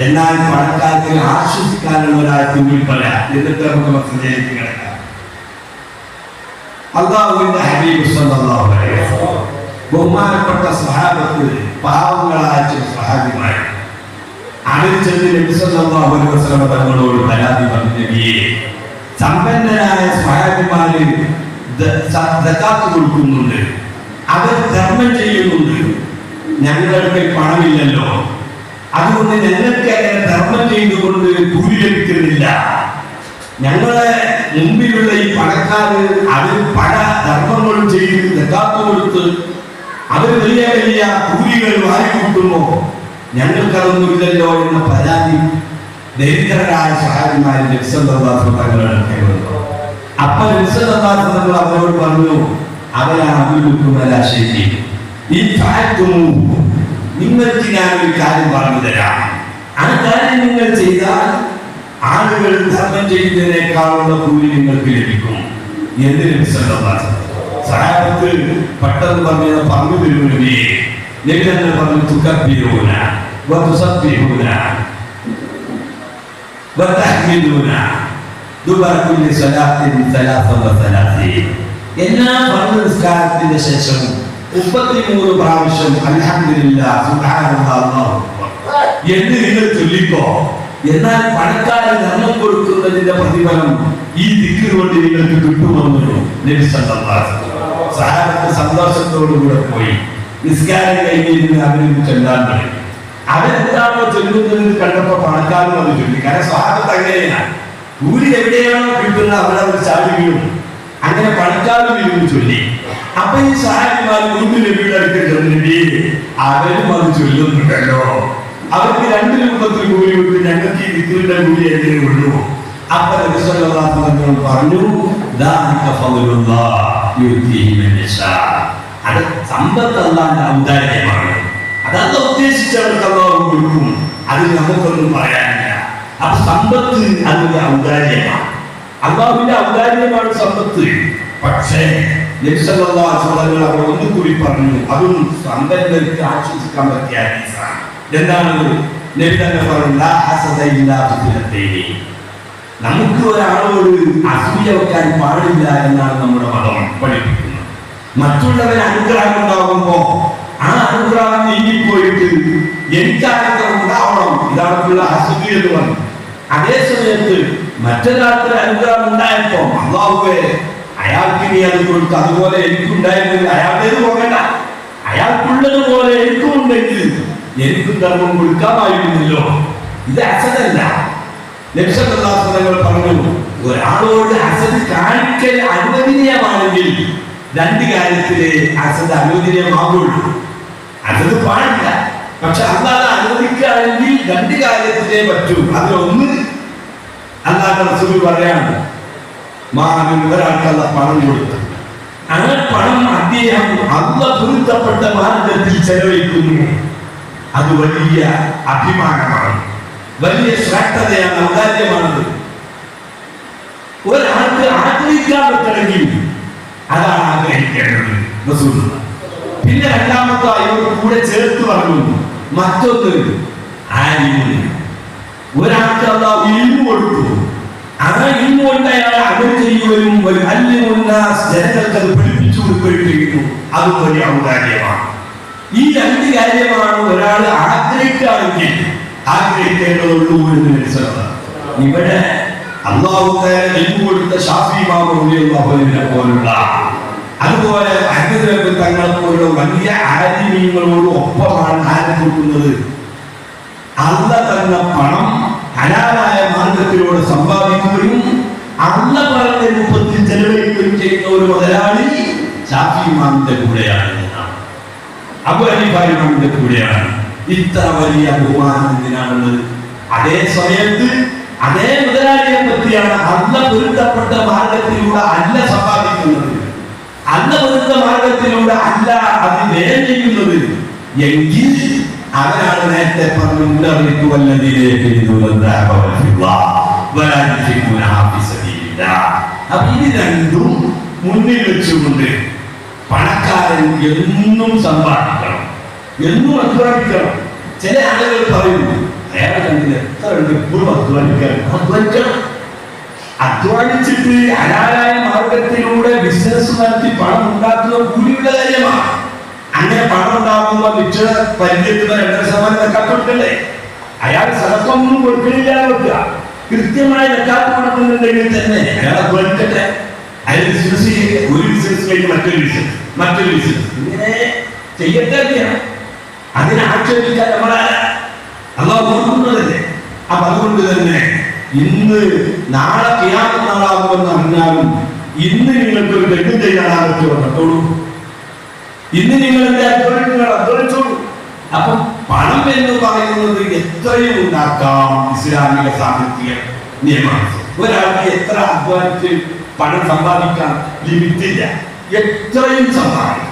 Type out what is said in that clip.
എന്നാൽ പണക്കാർക്ക് ആശ്വസിക്കാനുള്ള ഒരാൾ തുമ്പിൽ പറയാം. എന്നിട്ട് നമുക്ക് മസ്ജിദിലേക്ക് കിടക്കാം. അള്ളാഹുവിന്റെ ഹബീബ് സല്ലല്ലാഹു അലൈഹി വസല്ലം ബഹുമാനപ്പെട്ട സഹാബത്ത് പാവങ്ങളായ സഹാബിമാർ നബി അലൈഹി വസല്ലം തങ്ങളോട് പരാതി സമ്പന്നരായ സഹാബിമാര് കൊടുക്കുന്നുണ്ട്. അവർ ധർമ്മം ചെയ്യുന്നുണ്ട്. ഞങ്ങൾക്ക് പണമില്ലല്ലോ. അതുകൊണ്ട് ഞങ്ങൾക്ക് അങ്ങനെ ധർമ്മം ചെയ്തുകൊണ്ട് കൂലി ലഭിക്കുന്നില്ല. ഞങ്ങളെ മുമ്പിലുള്ള ഈ പണക്കാർ അവർ പല ധർമ്മങ്ങളും ചെയ്ത് ദക്കാത്ത് കൊടുത്ത് അവർ വലിയ വലിയ കൂലികൾ ഞങ്ങൾക്കതൊന്നും ഞങ്ങൾക്കതൊന്നുമില്ലല്ലോ എന്ന പരാതി ദരിദ്രരായ സഹായന്മാരിൽ തങ്ങളുടെ അപ്പൊ ലക്ഷ്യദാസ് അവരോട് പറഞ്ഞു അവരാണ് അഭിമുഖമല്ലാശേരി ഈ ഫാക്ടും നിങ്ങൾക്ക് ഞാൻ ഒരു കാര്യം പറഞ്ഞു തരാം. ആ കാര്യം നിങ്ങൾ ചെയ്താൽ ആളുകൾ ധർമ്മം ചെയ്യുന്നതിനേക്കാളുള്ള കൂലി നിങ്ങൾക്ക് ലഭിക്കും. എന്ന് ലഭിച്ചതാണ് സഹായത്തിൽ പെട്ടെന്ന് പറഞ്ഞ പറഞ്ഞു തരുമേ ലഭിച്ചെന്ന് പറഞ്ഞു തുക്കപ്പിയൂന വതുസപ്പിയൂന വതഹ്മിദൂന ദുബർ കുല്ലി സലാത്തിൻ സലാസ വസലാസീൻ എല്ലാ ഫർദ് നിസ്കാരത്തിന്റെ ശേഷം മുപ്പത്തിമൂന്ന് പ്രാവശ്യം അലഹമില്ല എന്ന് നിങ്ങൾ ചൊല്ലിക്കോ. എന്നാൽ പണക്കാരൻ ധർമ്മം കൊടുക്കുന്നതിന്റെ പ്രതിഫലം ഈ ദിക്ക് കൊണ്ട് നിങ്ങൾക്ക് കിട്ടുമെന്ന് നബി സഹാബത്ത് സന്തോഷത്തോടുകൂടെ പോയി. നിസ്കാരം കഴിഞ്ഞിരുന്ന് അവരിൽ ചൊല്ലാൻ തുടങ്ങി. അവരെന്താണോ ചൊല്ലുന്നത് കണ്ടപ്പോ പണക്കാരൻ അത് ചൊല്ലി. കാരണം സഹാബത്ത് അങ്ങനെയാണ്. കൂലി എവിടെയാണോ കിട്ടുന്നത് അവിടെ അവർ ചാടി വീഴും. അങ്ങനെ പണക്കാരും ഇരുന്ന് ചൊല്ലി. അപ്പൊ ഈ സഹായിമാർ മൂന്ന് നബിയുടെ അടുത്ത് നബി അവരും അത് ചൊല്ലുന്നുണ്ടല്ലോ. അവർക്ക് രണ്ട് രൂപത്തിൽ കൂലി കൊടുത്ത് ഞങ്ങൾക്ക് ഈ വിത്തുവിന്റെ കൂലി എങ്ങനെ ഉള്ളൂ അപ്പൊ വസല്ലം പറഞ്ഞു അത് സമ്പത്ത് അല്ലാഹുവിന്റെ ഔദാര്യമാണ്. അതല്ല ഉദ്ദേശിച്ചവർക്ക് അള്ളാഹു കൊടുക്കും. അതിൽ നമുക്കൊന്നും സമ്പത്ത് അതിന്റെ ഔദാര്യമാണ്. അള്ളാഹുവിന്റെ ഔദാര്യമാണ് സമ്പത്ത്. പക്ഷേ അവർ പറഞ്ഞു അതും ആശ്വസിക്കാൻ പറ്റിയ എന്താണ്? നബി തന്നെ പറഞ്ഞു "ലാ ഹസദ ഇല്ലാ ഫിത്നത്തൈനി." നമുക്ക് ഒരാളോട് അസൂയ പാടില്ല എന്നാണ് നമ്മുടെ മതം പഠിപ്പിക്കുന്നത്. മറ്റുള്ളവർ അനുഗ്രഹം ഉണ്ടാകുമ്പോ ആ അനുഗ്രഹം നീങ്ങിപ്പോയിട്ട് എനിക്ക് ഉണ്ടാവണം. ഇതാണ് അസൂയ എന്ന് പറഞ്ഞു അതേ സമയത്ത് മറ്റൊരാൾക്ക് അനുഗ്രഹം ഉണ്ടായപ്പോ അള്ളാഹുവേ അയാൾക്ക് നീ അത് കൊടുത്തു അതുപോലെ എനിക്കുണ്ടായിരുന്നില്ല അയാളുടേത് പോകണ്ട. അയാൾക്കുള്ളത് പോലെ എനിക്കും ഉണ്ടെങ്കിൽ എനിക്കും ധർമ്മം കൊടുക്കാമായിരുന്നല്ലോ ഇത് അസതല്ല. ലക്ഷപ്രദാസനങ്ങൾ പറഞ്ഞു ഒരാളോട് അസത് കാണിക്കൽ അനുവദനീയമാണെങ്കിൽ രണ്ട് കാര്യത്തിൽ അസത് അനുവദനീയമാകുള്ളൂ അസത് പാടില്ല. പക്ഷെ അല്ലാതെ അനുവദിക്കുകയാണെങ്കിൽ രണ്ട് കാര്യത്തിലേ പറ്റൂ. അതിലൊന്ന് അല്ലാതെ റസൂൽ പറയാണ് മാനവൻ ഒരാൾക്കല്ല പണം കൊടുത്തു ആ പണം അദ്ദേഹം അല്ല പൊരുത്തപ്പെട്ട മാർഗത്തിൽ ചെലവഴിക്കുന്നു. അത് വലിയ അഭിമാനമാണ്. വലിയ ശ്രേഷ്ഠതയാണ് ഔദാര്യമാണത് ഒരാൾക്ക് ആഗ്രഹിക്കാൻ പറ്റണമെങ്കിൽ അതാണ് ആഗ്രഹിക്കേണ്ടത്. പിന്നെ രണ്ടാമത്തായി ഇവർ കൂടെ ചേർത്ത് പറഞ്ഞു മറ്റൊന്ന് ആലിമുണ്ട് ഒരാൾക്ക് അള്ളാഹു ഇൽമു കൊടുത്തു. ആ ഇൽമു കൊണ്ട് അയാൾ അമൽ ഒരു അല്ലിമുന്നാസ് ജനങ്ങൾക്ക് അത് പഠിപ്പിച്ചു കൊടുക്കുകയും ചെയ്യുന്നു. അതും ഔദാര്യമാണ്. ഈ രണ്ട് കാര്യമാണ് ഒരാൾ ആഗ്രഹിക്കുകയാണെങ്കിൽ ആഗ്രഹിക്കേണ്ടതുള്ളൂ എന്ന് മനസ്സിലാക്കുക ഇവിടെ അള്ളാഹുക്കാരെ ഇൽമു കൊടുത്ത ഷാഫി മാമിനെ പോലുള്ള അതുപോലെ അഹിതരത്തിൽ തങ്ങളെ വലിയ ആലിമീങ്ങളോട് ഒപ്പമാണ് ആര് കൊടുക്കുന്നത്? അല്ല തന്ന പണം ഹലാലായ മാർഗത്തിലൂടെ സമ്പാദിക്കുകയും അല്ല പറഞ്ഞ രൂപത്തിൽ ചെലവഴിക്കുകയും ചെയ്യുന്ന ഒരു മുതലാളി ഷാഫി ഇമാമിന്റെ കൂടെയാണ് അബു ഇമാമിന്റെ കൂടെയാണ്. ഇത്ര വലിയ ബഹുമാനം എന്തിനാണുള്ളത്? അതേ സമയത്ത് അതേ മുതലാളിയെ പറ്റിയാണ് അല്ല പൊരുത്തപ്പെട്ട മാർഗത്തിലൂടെ അല്ല സമ്പാദിക്കുന്നത്. അന്ന പൊരുത്ത മാർഗത്തിലൂടെ അല്ല അത് വ്യയം ചെയ്യുന്നത്. എങ്കിൽ അവരാണ് നേരത്തെ പറഞ്ഞു മുന്നറിയിപ്പ് വല്ലതിലേക്ക് അപ്പൊ ഇത് രണ്ടും മുന്നിൽ വെച്ചുകൊണ്ട് പണക്കാരൻ എന്നും സമ്പാദിക്കണം. എന്നും അധ്വാനിക്കണം. ചില ആളുകൾ പറയുന്നു അയാൾ കണ്ട് അധ്വാനിക്കാൻ അധ്വാനിക്കണം. അധ്വാനിച്ചിട്ട് ഹലാലായ മാർഗത്തിലൂടെ ബിസിനസ് നടത്തി പണം ഉണ്ടാക്കുന്ന കൂലിയുള്ള കാര്യമാണ്. അങ്ങനെ പണം ഉണ്ടാക്കുമ്പോൾ മിച്ച പരിചയത്തിന് രണ്ടര ശതമാനം കൊടുക്കണ്ടേ അയാൾ സ്ഥലത്തൊന്നും കൊടുക്കണില്ല കൃത്യമായ വെക്കാത്ത കൊടുക്കുന്നുണ്ടെങ്കിൽ തന്നെ. അയാളെ അയാൾ ബിസിനസ് ഒരു ബിസിനസ് കഴിഞ്ഞ് മറ്റൊരു ബിസിനസ് മറ്റൊരു ബിസിനസ് ഇങ്ങനെ ചെയ്യട്ടെ അതിനെ ആക്ഷേപിക്കാൻ നമ്മളാരാ അള്ളാഹ് ഓർക്കുന്നതല്ലേ? അപ്പൊ അതുകൊണ്ട് തന്നെ ഇന്ന് നാളെ ചെയ്യാത്ത നാളാകുമെന്ന് അറിഞ്ഞാലും ഇന്ന് നിങ്ങൾക്ക് ഒരു തെറ്റും ചെയ്യാനാകത്തോ വന്നിട്ടോളൂ ഇന്ന് നിങ്ങൾ എന്റെ അധ്വാനിച്ചോളൂ. അപ്പൊ പണം എന്ന് പറയുന്നത് എത്രയും ഉണ്ടാക്കാം ഇസ്ലാമിക സാമ്പത്തിക നിയമം. ഒരാൾക്ക് എത്ര അധ്വാനിച്ച് പണം സമ്പാദിക്കാൻ ലിമിറ്റില്ല. എത്രയും സമ്പാദിക്കാം